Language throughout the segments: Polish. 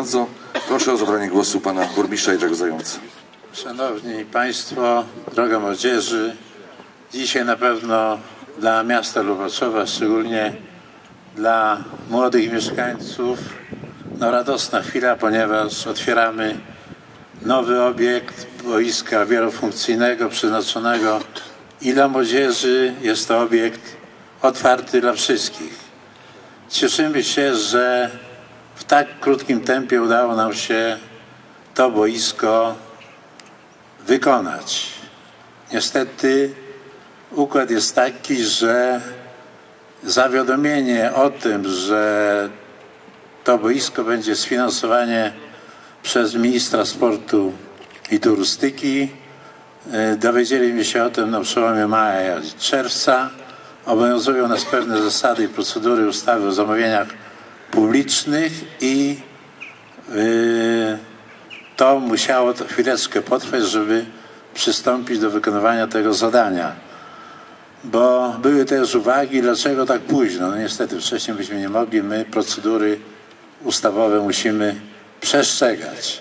bardzo. Proszę o zabranie głosu pana burmistrza Jerzego Zająca. Szanowni Państwo, droga młodzieży, dzisiaj na pewno dla miasta Lubaczowa, szczególnie dla młodych mieszkańców, no radosna chwila, ponieważ otwieramy nowy obiekt boiska wielofunkcyjnego przeznaczonego i dla młodzieży. Jest to obiekt otwarty dla wszystkich. Cieszymy się, że w tak krótkim tempie udało nam się to boisko wykonać. Niestety układ jest taki, że zawiadomienie o tym, że to boisko będzie sfinansowane przez ministra sportu i turystyki. y, Dowiedzieliśmy się o tym na przełomie maja i czerwca. Obowiązują nas pewne zasady i procedury ustawy o zamówieniach publicznych i y, to musiało chwileczkę potrwać, żeby przystąpić do wykonywania tego zadania. Bo były też uwagi, dlaczego tak późno. No niestety wcześniej byśmy nie mogli, my procedury ustawowe musimy przestrzegać.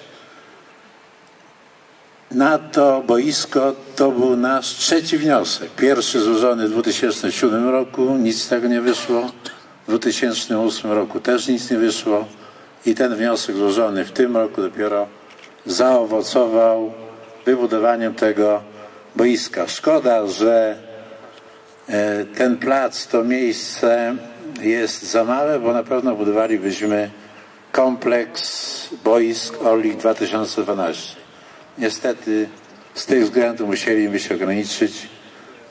Na to boisko to był nasz trzeci wniosek. Pierwszy złożony w 2007 roku, nic z tego nie wyszło. W 2008 roku też nic nie wyszło. I ten wniosek złożony w tym roku dopiero zaowocował wybudowaniem tego boiska. Szkoda, że e, ten plac, to miejsce jest za małe, bo na pewno budowalibyśmy kompleks boisk Orlik 2012. Niestety z tych względów musieliśmy się ograniczyć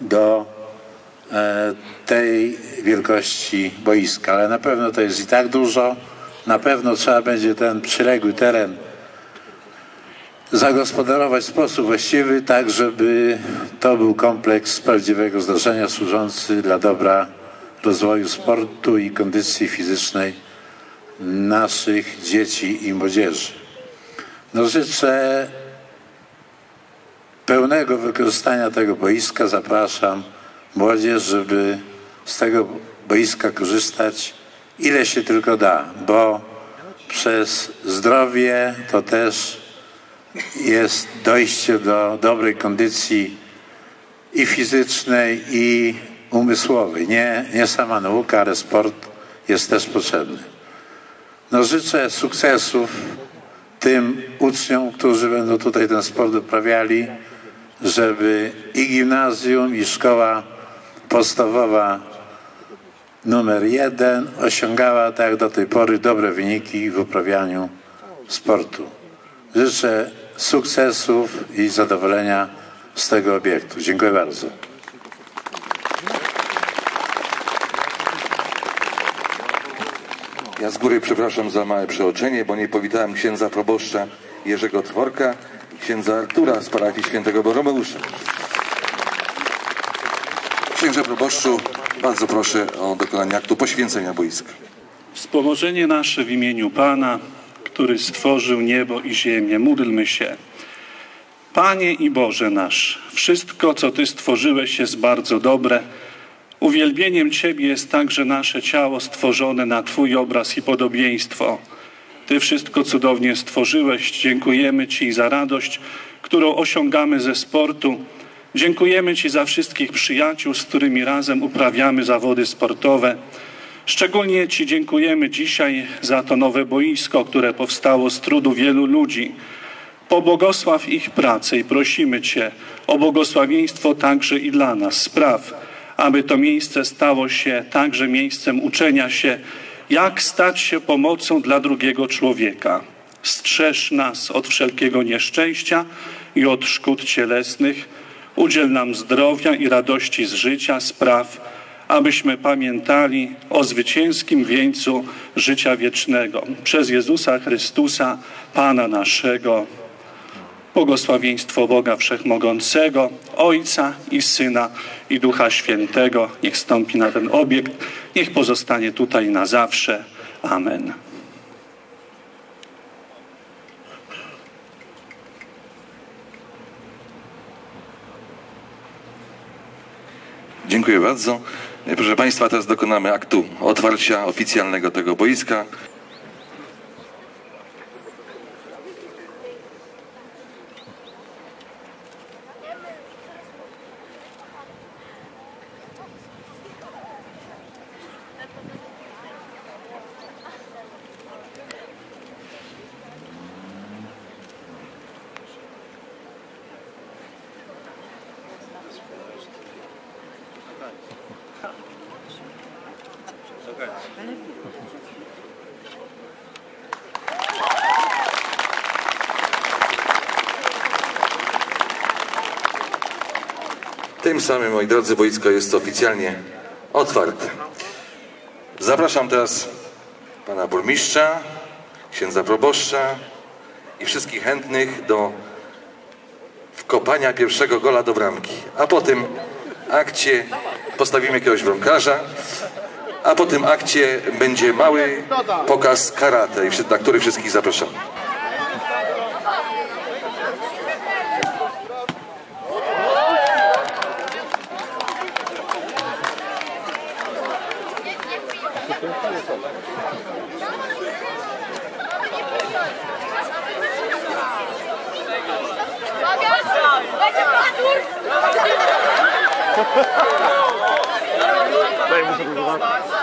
do tej wielkości boiska, ale na pewno to jest i tak dużo. Na pewno trzeba będzie ten przyległy teren zagospodarować w sposób właściwy, tak żeby to był kompleks prawdziwego zdarzenia służący dla dobra rozwoju sportu i kondycji fizycznej naszych dzieci i młodzieży. No życzę pełnego wykorzystania tego boiska. Zapraszam młodzież, żeby z tego boiska korzystać ile się tylko da, bo przez zdrowie to też jest dojście do dobrej kondycji i fizycznej, i umysłowej. Nie, nie sama nauka, ale sport jest też potrzebny. No życzę sukcesów tym uczniom, którzy będą tutaj ten sport uprawiali, żeby i gimnazjum, i szkoła podstawowa numer jeden osiągała tak jak do tej pory dobre wyniki w uprawianiu sportu. Życzę sukcesów i zadowolenia z tego obiektu. Dziękuję bardzo. Ja z góry przepraszam za małe przeoczenie, bo nie powitałem księdza proboszcza Jerzego Tworka i księdza Artura z parafii świętego Boromeusza. Księże proboszczu, bardzo proszę o dokonanie aktu poświęcenia boiska. Wspomożenie nasze w imieniu Pana, który stworzył niebo i ziemię. Módlmy się. Panie i Boże nasz, wszystko, co Ty stworzyłeś, jest bardzo dobre. Uwielbieniem Ciebie jest także nasze ciało stworzone na Twój obraz i podobieństwo. Ty wszystko cudownie stworzyłeś. Dziękujemy Ci za radość, którą osiągamy ze sportu. Dziękujemy Ci za wszystkich przyjaciół, z którymi razem uprawiamy zawody sportowe. Szczególnie Ci dziękujemy dzisiaj za to nowe boisko, które powstało z trudu wielu ludzi. Pobłogosław ich pracę i prosimy Cię o błogosławieństwo także i dla nas. Spraw, aby to miejsce stało się także miejscem uczenia się, jak stać się pomocą dla drugiego człowieka. Strzeż nas od wszelkiego nieszczęścia i od szkód cielesnych. Udziel nam zdrowia i radości z życia, spraw, abyśmy pamiętali o zwycięskim wieńcu życia wiecznego. Przez Jezusa Chrystusa, Pana naszego. Błogosławieństwo Boga Wszechmogącego, Ojca i Syna i Ducha Świętego niech stąpi na ten obiekt, niech pozostanie tutaj na zawsze. Amen. Dziękuję bardzo. Proszę Państwa, teraz dokonamy aktu otwarcia oficjalnego tego boiska. Tym samym, moi drodzy, boisko jest oficjalnie otwarte. Zapraszam teraz pana burmistrza, księdza proboszcza i wszystkich chętnych do wkopania pierwszego gola do bramki. A po tym akcie postawimy jakiegoś bramkarza, a po tym akcie będzie mały pokaz karate, na który wszystkich zapraszamy. Będzie padł! Obrigado.